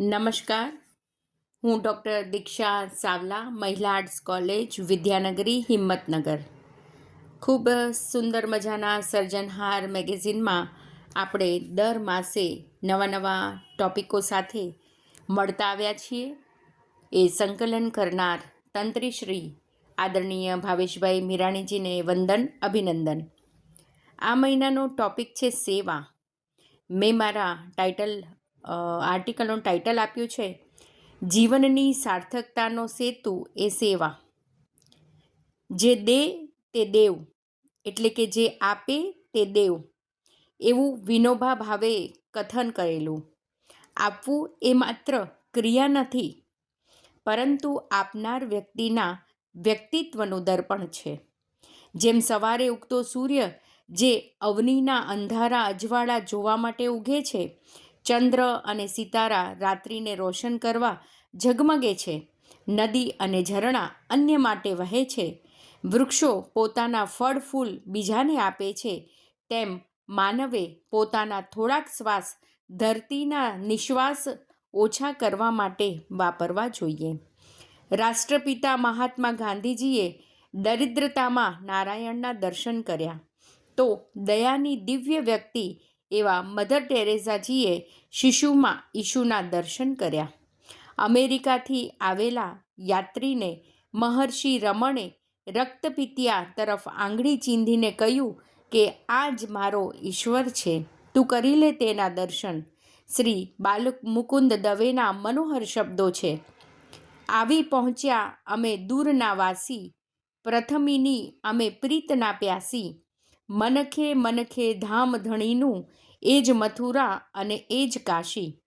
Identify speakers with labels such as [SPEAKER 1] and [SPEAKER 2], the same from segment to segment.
[SPEAKER 1] નમસ્કાર. હું ડૉક્ટર દીક્ષા સાવલા, મહિલા આર્ટ્સ કોલેજ, વિદ્યાનગરી, હિંમતનગર. ખૂબ સુંદર મજાના સર્જનહાર મેગેઝિનમાં આપણે દર માસે નવા નવા ટોપિકો સાથે મળતા આવ્યા છીએ. એ સંકલન કરનાર તંત્રીશ્રી આદરણીય ભાવેશભાઈ મીરાણીજીને વંદન, અભિનંદન. આ મહિનાનો ટોપિક છે સેવા. મેં મારા ટાઇટલ આર્ટિકલનું ટાઇટલ આપ્યું છે, જીવનની સાર્થકતાનો સેતુ એ સેવા. જે દે તે દેવ, એટલે કે જે આપે તે દેવ. એવું વિનોબા ભાવે કથન કરેલું. આપવું એ માત્ર ક્રિયા નથી, પરંતુ આપનાર વ્યક્તિના વ્યક્તિત્વનું દર્પણ છે. જેમ સવારે ઉગતો સૂર્ય, જે અવનીના અંધારા અજવાળા જોવા માટે ઉગે છે ચંદ્ર અને સિતારા રાત્રિને રોશન કરવા ઝગમગે છે. નદી અને ઝરણા અન્ય માટે વહે છે. વૃક્ષો પોતાના ફળ, ફૂલ બીજાને આપે છે. તેમ માનવે પોતાના થોડાક શ્વાસ ધરતીના નિશ્વાસ ઓછા કરવા માટે વાપરવા જોઈએ. રાષ્ટ્રપિતા મહાત્મા ગાંધીજીએ દરિદ્રતામાં નારાયણના દર્શન કર્યા. તો દયાની દિવ્ય વ્યક્તિ એવા મધર ટેરેઝાજીએ શિશુમાં ઈશુના દર્શન કર્યા. અમેરિકાથી આવેલા યાત્રીને મહર્ષિ રમણે રક્તપિતિયા તરફ આંગળી ચીંધીને કહ્યું કે, આ જ મારો ઈશ્વર છે. તું કરી લે તેના દર્શન. શ્રી બાલક મુકુંદ દવેના મનોહર શબ્દો છે. આવી પહોંચ્યા અમે દૂરના વાસી. પ્રથમીની અમે પ્રીતના પ્યાસી. મનખે મનખે ધામ ધણીનું એ જ મથુરા અને એ જ કાશી.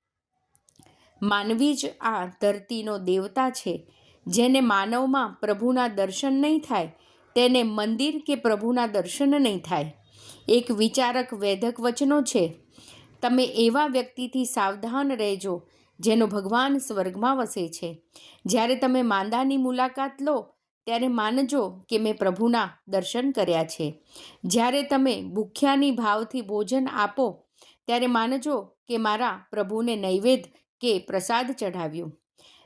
[SPEAKER 1] માનવી જ આ ધરતીનો દેવતા છે. જેને માનવમાં પ્રભુના દર્શન નહીં થાય, તેને મંદિર કે પ્રભુના દર્શન નહીં થાય. એક વિચારક વેધક વચનો છે, તમે એવા વ્યક્તિથી સાવધાન રહેજો, જેનો ભગવાન સ્વર્ગમાં વસે છે. જ્યારે તમે માંદાની મુલાકાત લો, ત્યારે માનજો કે મેં પ્રભુના દર્શન કર્યા છે. જ્યારે તમે ભૂખ્યાની ભાવથી ભોજન આપો ત્યારે માનજો કે મારા પ્રભુને નૈવેદ્ય કે પ્રસાદ ચઢાવ્યું.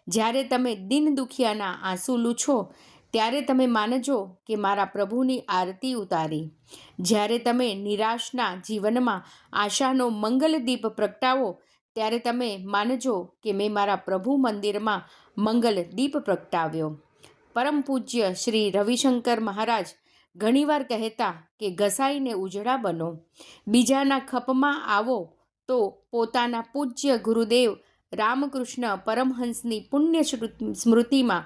[SPEAKER 1] જ્યારે તમે દિન દુખિયાના આંસુ લૂછો, ત્યારે તમે માનજો કે મારા પ્રભુની આરતી ઉતારી. જ્યારે તમે નિરાશના જીવનમાં આશાનો મંગલદીપ પ્રગટાવો, ત્યારે તમે માનજો કે મેં મારા પ્રભુ મંદિરમાં મંગલ દીપ પ્રગટાવ્યો. પરમ પૂજ્ય શ્રી રવિશંકર મહારાજ ઘણીવાર કહેતા કે ઘસાઈને ઉજળા બનો. બીજાના ખપમાં આવો તો પોતાના પૂજ્ય ગુરુદેવ રામકૃષ્ણ પરમહંસની પુણ્ય સ્મૃતિમાં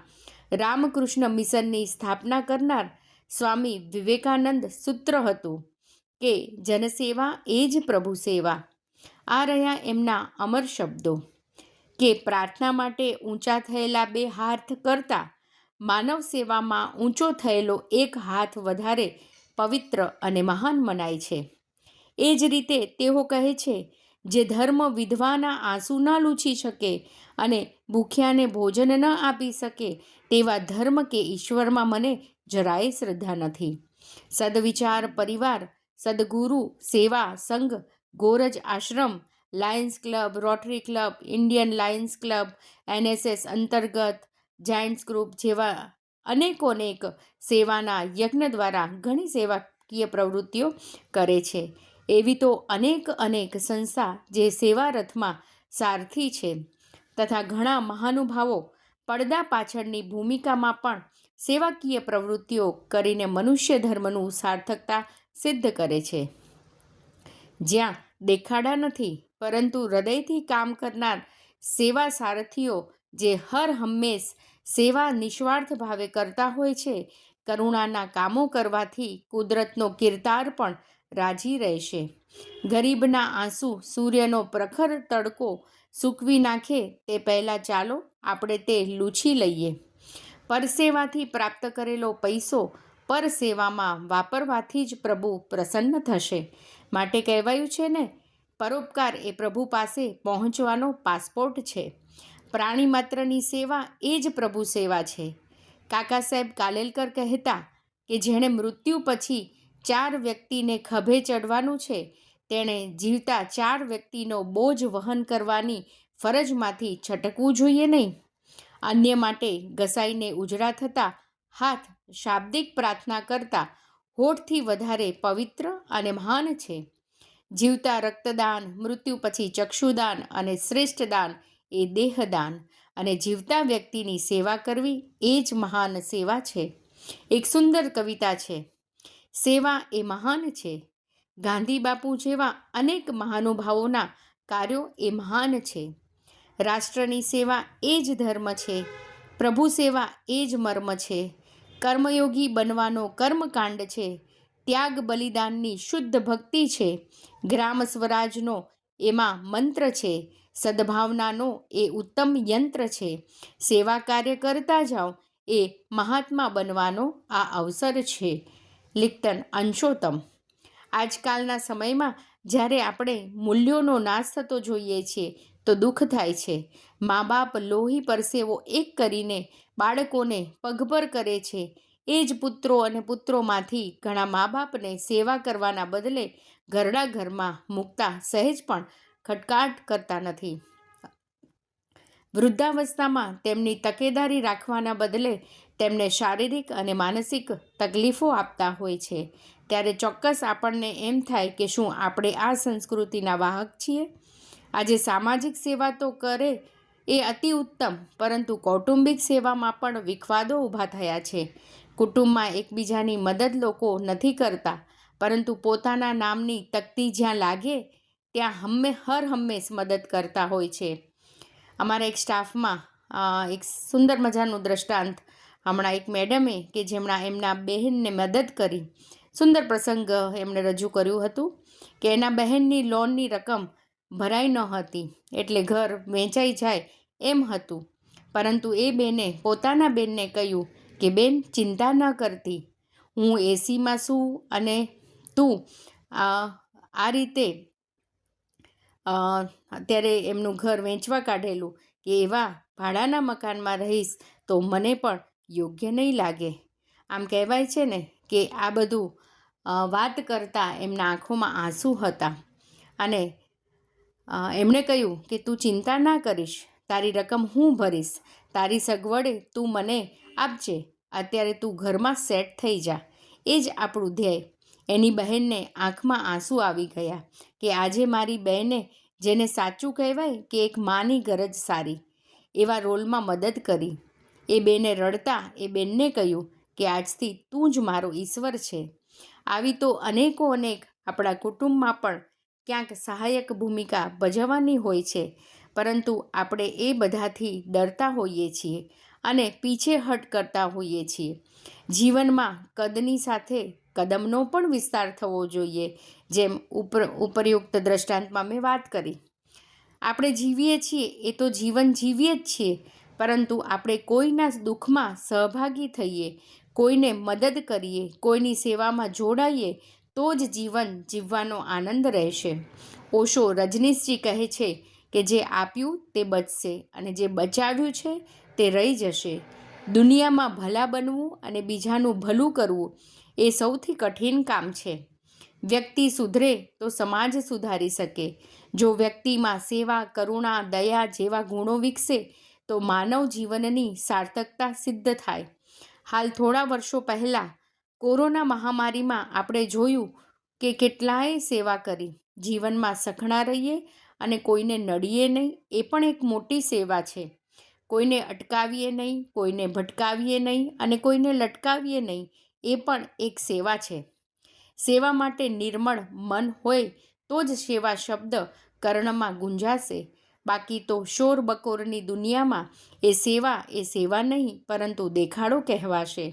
[SPEAKER 1] રામકૃષ્ણ મિશનની સ્થાપના કરનાર સ્વામી વિવેકાનંદ સૂત્ર હતું કે, જનસેવા એ જ પ્રભુ સેવા. આ રહ્યા એમના અમર શબ્દો કે, પ્રાર્થના માટે ઊંચા થયેલા બે હાથ કરતાં માનવ સેવામાં ઊંચો થયેલો એક હાથ વધારે પવિત્ર અને મહાન મનાય છે. એ જ રીતે તેઓ કહે છે, જે ધર્મ વિધવાના આંસુ ન લૂછી શકે અને ભૂખ્યાને ભોજન ન આપી શકે, તેવા ધર્મ કે ઈશ્વરમાં મને જરાય શ્રદ્ધા નથી. સદવિચાર પરિવાર, સદગુરુ, સેવા, સંઘ, Goraj Ashram, lions club, rotary club, Indian lions club, NSS અંતર્ગત જાયન્ટ્સ ગ્રુપ જેવા અનેકોનેક સેવાના યજ્ઞ દ્વારા ઘણી સેવાકીય પ્રવૃત્તિઓ કરે છે. એવી તો અનેક અનેક સંસ્થા જે સેવા રથમાં સારથી છે તથા ઘણા મહાનુભાવો પડદા પાછળની ભૂમિકામાં પણ સેવાકીય પ્રવૃત્તિઓ કરીને મનુષ્ય ધર્મનું સાર્થકતા સિદ્ધ કરે છે. જ્યાં દેખાડા નથી, પરંતુ હૃદયથી કામ કરનાર સેવા સારથીઓ જે હર હંમેશ સેવા નિસ્વાર્થ ભાવે કરતા હોય છે, કરુણાના કામો કરવાથી કુદરતનો કિરતાર પણ રાજી રહેશે. ગરીબના આંસુ સૂર્યનો પ્રખર તડકો સૂકવી નાખે તે પહેલાં ચાલો આપણે તે લૂછી લઈએ. પરસેવાથી પ્રાપ્ત કરેલો પૈસો પરસેવામાં વાપરવાથી જ પ્રભુ પ્રસન્ન થશે. માટે કહેવાયું છે ને, પરોપકાર એ પ્રભુ પાસે પહોંચવાનો પાસપોર્ટ છે. પ્રાણી માત્રની સેવા એ જ પ્રભુ સેવા છે. કાકા સાહેબ કાલેલકર કહેતા કે જેણે મૃત્યુ પછી ચાર વ્યક્તિને ખભે ચડવાનું છે, તેણે જીવતા ચાર વ્યક્તિનો બોજ વહન કરવાની ફરજમાંથી છટકવું જોઈએ નહીં. અન્ય માટે ઘસાઈને ઉજળા થતા હાથ શાબ્દિક પ્રાર્થના કરતા હોઠથી વધારે પવિત્ર અને મહાન છે. જીવતા રક્તદાન, મૃત્યુ પછી ચક્ષુદાન અને શ્રેષ્ઠ દાન એ દેહદાન અને જીવતા વ્યક્તિની સેવા કરવી એ જ મહાન સેવા છે. એક સુંદર કવિતા છે. સેવા એ મહાન છે. ગાંધી બાપુ જેવા અનેક મહાનુભાવોના કાર્યો એ મહાન છે. રાષ્ટ્રની સેવા એ જ ધર્મ છે. પ્રભુ સેવા એ જ મર્મ છે. કર્મયોગી બનવાનો કર્મકાંડ છે. ત્યાગ બલિદાનની શુદ્ધ ભક્તિ છે. ગ્રામ સ્વરાજનો એમાં મંત્ર છે. સદભાવનાનો એ ઉત્તમ યંત્ર છે. સેવા કાર્ય કરતા જાઓ, એ મહાત્મા બનવાનો આ અવસર છે. લિપ્ટન અંશોત્તમ. આજકાલના સમયમાં જ્યારે આપણે મૂલ્યોનો નાશ થતો જોઈએ છીએ તો દુઃખ થાય છે. મા બાપ લોહી પરસેવો એક કરીને બાળકોને પગભર કરે છે. એ જ પુત્રો અને પુત્રોમાંથી ઘણા મા બાપને સેવા કરવાના બદલે ઘરડા ઘરમાં મૂકતા સહેજ પણ ખટકાટ કરતા નથી. વૃદ્ધાવસ્થામાં તેમની તકેદારી રાખવાના બદલે તેમને શારીરિક અને માનસિક તકલીફો આપતા હોય છે. ત્યારે ચોક્કસ આપણને એમ થાય કે શું આપણે આ સંસ્કૃતિના વાહક છીએ? આજે સામાજિક સેવા તો કરે એ અતિ ઉત્તમ, પરંતુ કૌટુંબિક સેવામાં પણ વિખવાદો ઊભા થયા છે. કુટુંબમાં એકબીજાની મદદ લોકો નથી કરતા, પરંતુ પોતાના નામની તકતી જ્યાં લાગે ત્યાં હંમે, હર હંમેશ મદદ કરતા હોય છે. અમારા એક સ્ટાફમાં એક સુંદર મજાનું દ્રષ્ટાંત હમણાં એક મેડમે કે જેમણે એમના બહેનને મદદ કરી, સુંદર પ્રસંગ એમણે રજૂ કર્યું હતું કે એના બહેનની લોનની રકમ ભરાઈ ન હતી એટલે ઘર વેચાઈ જાય એમ હતું. પરંતુ એ બેને, પોતાના બેનને કહ્યું કે, બેન, ચિંતા ન કરતી. હું એસીમાં છું અને તું આ રીતે અત્યારે એમનું ઘર વેચવા કાઢેલું કે એવા ભાડાના મકાનમાં રહીશ તો મને પણ યોગ્ય નહીં લાગે. આમ કહેવાય છે ને કે આ બધું વાત કરતાં એમના આંખોમાં આંસુ હતા. અને એમણે કહ્યું કે તું ચિંતા ના કરીશ. તારી રકમ હું ભરીશ. તારી સગવડે તું મને આપજે. અત્યારે તું ઘરમાં સેટ થઈ જા. એ જ આપણું ધ્યેય. એની બહેનને આંખમાં આંસુ આવી ગયા કે આજે મારી બહેને જેને સાચું કહેવાય કે એક માની ગરજ સારી, એવા રોલમાં મદદ કરી. એ બેને રડતા એ બેનને કહ્યું કે આજથી તું જ મારો ઈશ્વર છે. આવી તો અનેકો અનેક આપણા કુટુંબમાં પણ ક્યાંક સહાયક ભૂમિકા ભજવવાની હોય છે, પરંતુ આપણે એ બધાથી ડરતા હોઈએ છીએ અને પીછેહટ કરતા હોઈએ છીએ. જીવનમાં કદની સાથે કદમનો પણ વિસ્તાર થવો જોઈએ, જેમ ઉપર, ઉપરયુક્ત દ્રષ્ટાંતમાં મેં વાત કરી. આપણે જીવીએ છીએ, એ તો જીવન જીવીએ જ છીએ, પરંતુ આપણે કોઈના દુઃખમાં સહભાગી થઈએ, કોઈને મદદ કરીએ, કોઈની સેવામાં જોડાઈએ, તો જ જીવન જીવવાનો આનંદ રહેશે. ઓશો રજનીશજી કહે છે કે જે આપ્યું તે બચશે અને જે બચાવ્યું છે તે રહી જશે. દુનિયામાં ભલા બનવું અને બીજાનું ભલું કરવું એ સૌથી કઠિન કામ છે. વ્યક્તિ સુધરે તો સમાજ સુધારી શકે. જો વ્યક્તિમાં સેવા, કરુણા, દયા જેવા ગુણો વિકસે, તો માનવ જીવનની સાર્થકતા સિદ્ધ થાય. હાલ થોડા વર્ષો પહેલાં કોરોના મહામારીમાં આપણે જોયું કે કેટલાએ સેવા કરી. જીવનમાં સખણા રહીએ અને કોઈને નડીએ નહીં, એ પણ એક મોટી સેવા છે. કોઈને અટકાવીએ નહીં, કોઈને ભટકાવીએ નહીં અને કોઈને લટકાવીએ નહીં એ પણ એક સેવા છે. સેવા માટે નિર્મળ મન હોય તો જ સેવા શબ્દ કર્ણમાં ગુંજાશે. બાકી તો શોર બકોરની દુનિયામાં એ સેવા એ સેવા નહીં, પરંતુ દેખાડો કહેવાશે.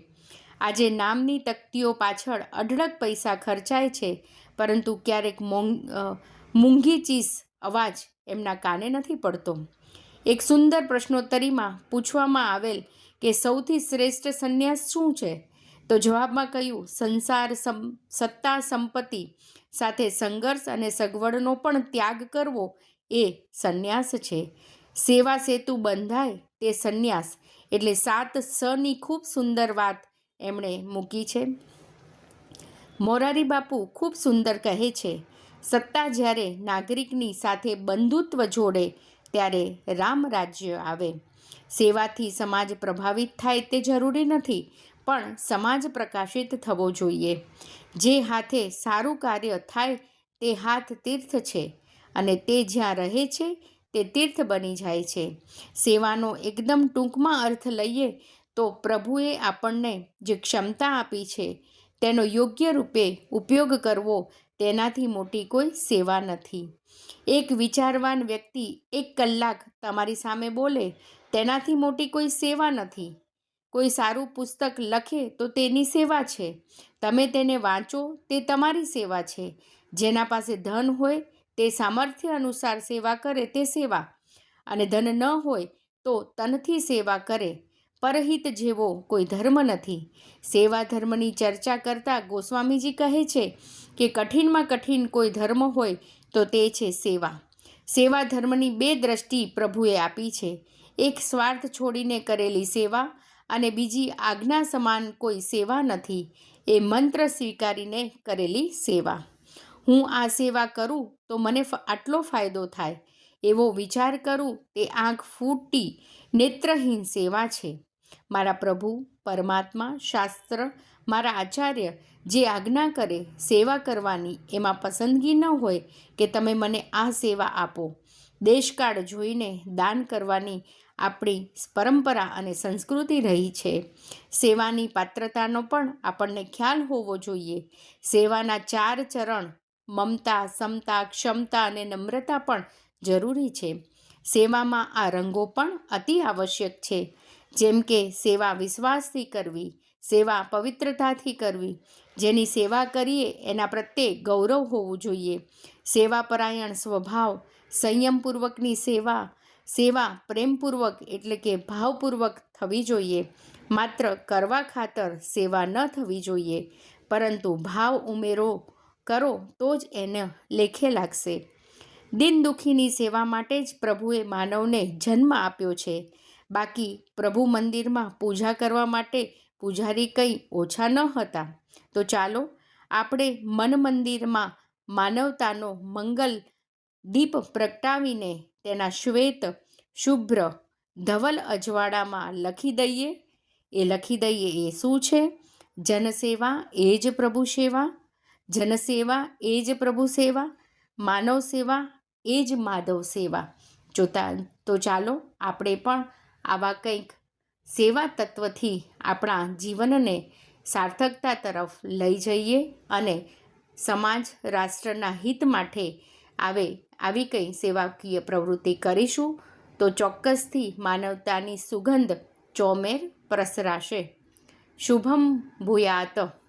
[SPEAKER 1] આજે નામની તકતીઓ પાછળ અઢળક પૈસા ખર્ચાય છે, પરંતુ ક્યારેક મોંઘ ચીસ અવાજ એમના કાને નથી પડતો. એક સુંદર પ્રશ્નોત્તરીમાં પૂછવામાં આવેલ કે સૌથી શ્રેષ્ઠ સંન્યાસ શું છે? તો જવાબમાં કહ્યું, સંસાર સત્તા સંપત્તિ સાથે સંઘર્ષ અને સગવડનો પણ ત્યાગ કરવો એ સંન્યાસ છે. સેવા સેતુ બંધાય તે સંન્યાસ, એટલે સાત સની ખૂબ સુંદર વાત એમણે મૂકી છે. મોરારી બાપુ ખૂબ સુંદર કહે છે, સત્તા જ્યારે નાગરિકની સાથે બંધુત્વ જોડે, ત્યારે રામ રાજ્ય આવે. સેવાથી સમાજ પ્રભાવિત થાય તે જરૂરી નથી. પણ સમાજ પ્રકાશિત થવો જોઈએ. જે હાથે સારું કાર્ય થાય તે હાથ તીર્થ છે અને તે જ્યાં રહે છે તે તીર્થ બની જાય છે. સેવાનો એકદમ ટૂંકમાં અર્થ લઈએ તો પ્રભુએ આપણને જે ક્ષમતા આપી છે તેનો યોગ્ય રૂપે ઉપયોગ કરવો તેનાથી મોટી કોઈ સેવા નથી. એક વિચારવાન વ્યક્તિ એક કલાક તમારી સામે બોલે તેનાથી મોટી કોઈ સેવા નથી. કોઈ સારું પુસ્તક લખે તો તેની સેવા છે. તમે તેને વાંચો, તે તમારી સેવા છે. જેના પાસે ધન હોય, તે સામર્થ્ય અનુસાર સેવા કરે તે સેવા. અને ધન ન હોય, તો તનથી સેવા કરે. પરહિત જેવો કોઈ ધર્મ નથી. સેવા ધર્મની ચર્ચા કરતા ગોસ્વામીજી કહે છે કે કઠિનમાં કઠિન કોઈ ધર્મ હોય, તો તે છે સેવા. સેવા ધર્મની બે દ્રષ્ટિ પ્રભુએ આપી છે. એક સ્વાર્થ છોડીને કરેલી સેવા અને બીજી આજ્ઞા સમાન કોઈ સેવા નથી. એ મંત્ર સ્વીકારીને કરેલી સેવા. હું આ સેવા કરું તો મને આટલો ફાયદો થાય. એવો વિચાર કરું તે આંખ ફૂટી નેત્રહીન સેવા છે. મારા પ્રભુ, પરમાત્મા, શાસ્ત્ર, મારા આચાર્ય જે આજ્ઞા કરે સેવા કરવાની એમાં પસંદગી ન હોય કે તમે મને આ સેવા આપો. દેશકાળ જોઈને દાન કરવાની આપણી પરંપરા અને સંસ્કૃતિ રહી છે. સેવાની પાત્રતાનો પણ આપણને ખ્યાલ હોવો જોઈએ. સેવાના ચાર ચરણ, મમતા, સમતા, ક્ષમતા અને નમ્રતા પણ જરૂરી છે. સેવામાં આ રંગો પણ અતિ આવશ્યક છે. જેમ કે સેવા વિશ્વાસથી કરવી, સેવા પવિત્રતાથી કરવી. જેની સેવા કરીએ એના પ્રત્યે ગૌરવ હોવું જોઈએ. સેવાપરાયણ સ્વભાવ, સંયમપૂર્વકની સેવા સેવા પ્રેમપૂર્વક એટલે કે ભાવપૂર્વક થવી જોઈએ. માત્ર કરવા ખાતર સેવા ન થવી જોઈએ. પરંતુ ભાવ ઉમેરો કરો તો જ એને લેખે લાગશે. દિન દુઃખીની સેવા માટે જ પ્રભુએ માનવને જન્મ આપ્યો છે. બાકી પ્રભુ મંદિરમાં પૂજા કરવા માટે પૂજારી કંઈ ઓછા ન હતા. તો ચાલો, આપણે મન મંદિરમાં માનવતાનો મંગલ દીપ પ્રગટાવીને તેના શ્વેત, શુભ્ર, ધવલ અજવાળામાં લખી દઈએ. એ લખી દઈએ એ શું છે? જનસેવા એ જ પ્રભુ સેવા. જનસેવા એ જ પ્રભુ સેવા. માનવ સેવા એ જ માધવ સેવા. જોતા તો ચાલો આપણે પણ આવા કંઈક સેવા તત્વથી આપણા જીવનને સાર્થકતા તરફ લઈ જઈએ અને સમાજ, રાષ્ટ્રના હિત માટે આવે આવી કંઈ સેવાકીય પ્રવૃત્તિ કરીશું? તો ચોક્કસથી માનવતાની સુગંધ ચોમેર પ્રસરાશે. શુભમ ભૂયાત.